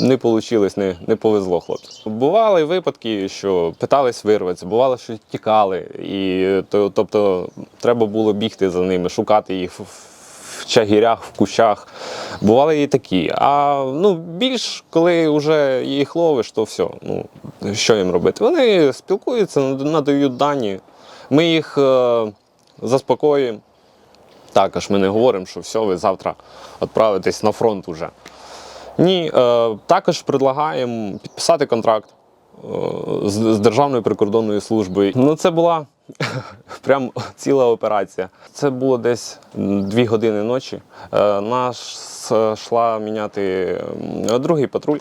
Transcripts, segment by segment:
Не вийшло, не, не повезло хлопцю. Бували випадки, що питались вирватися, бувало, що тікали. І, то, тобто треба було бігти за ними, шукати їх в, чагірях, в кущах. Бували і такі. А ну, більш коли вже їх ловиш, то все. Ну, що їм робити? Вони спілкуються, надають дані. Ми їх е, заспокоюємо. Також ми не говоримо, що все, ви завтра відправитесь на фронт уже. Ні, е, також предлагаємо підписати контракт е, з, Державною прикордонною службою. Ну, це була прям ціла операція. Це було десь дві години ночі. Е, Наш йшла міняти другий патруль.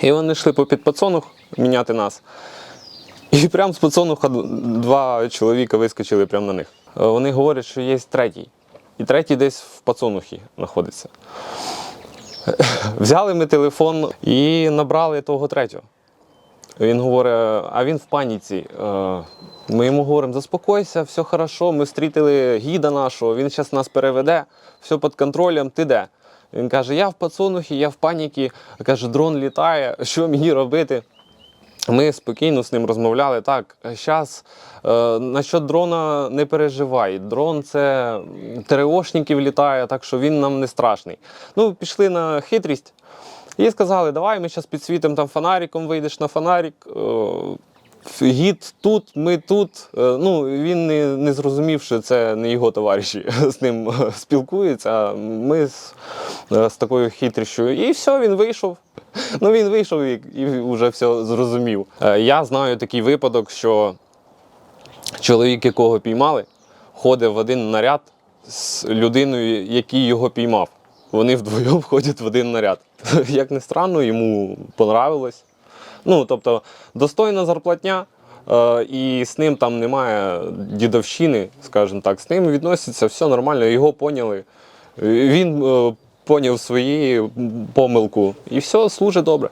І вони йшли по підпацонух міняти нас. І прямо з пацануха два чоловіка вискочили прямо на них. Вони говорять, що є третій. І третій десь в пацанухі знаходиться. Взяли ми телефон і набрали того третього. Він говорить, а він в паніці. Е, Ми йому говоримо, заспокойся, все хорошо, ми зустріли гіда нашого, він зараз нас переведе, все під контролем, ти де? Він каже, я в пацанухі, я в паніці. Каже, дрон літає, що мені робити? Ми спокійно з ним розмовляли. Так, зараз е, насчет дрона не переживай. Дрон це ТРОшників літає, так що він нам не страшний. Ну, пішли на хитрість і сказали, давай ми зараз підсвітимо там фонариком, вийдеш на фонарик. Е, Гід тут, ми тут. Е, Ну, він не, не зрозумів, що це не його товариші з ним е, спілкуються. А ми з, е, з такою хитрістю. І все, він вийшов. Ну він вийшов і, і вже все зрозумів. Я знаю такий випадок, що чоловік, якого піймали, ходить в один наряд з людиною, який його піймав. Вони вдвоєм ходять в один наряд. Як не странно, йому понравилось. Ну, тобто, достойна зарплатня, е, і з ним там немає дідовщини, скажімо так. З ним відносяться все нормально, його поняли. Він е, поняв свої помилку, і все служить добре.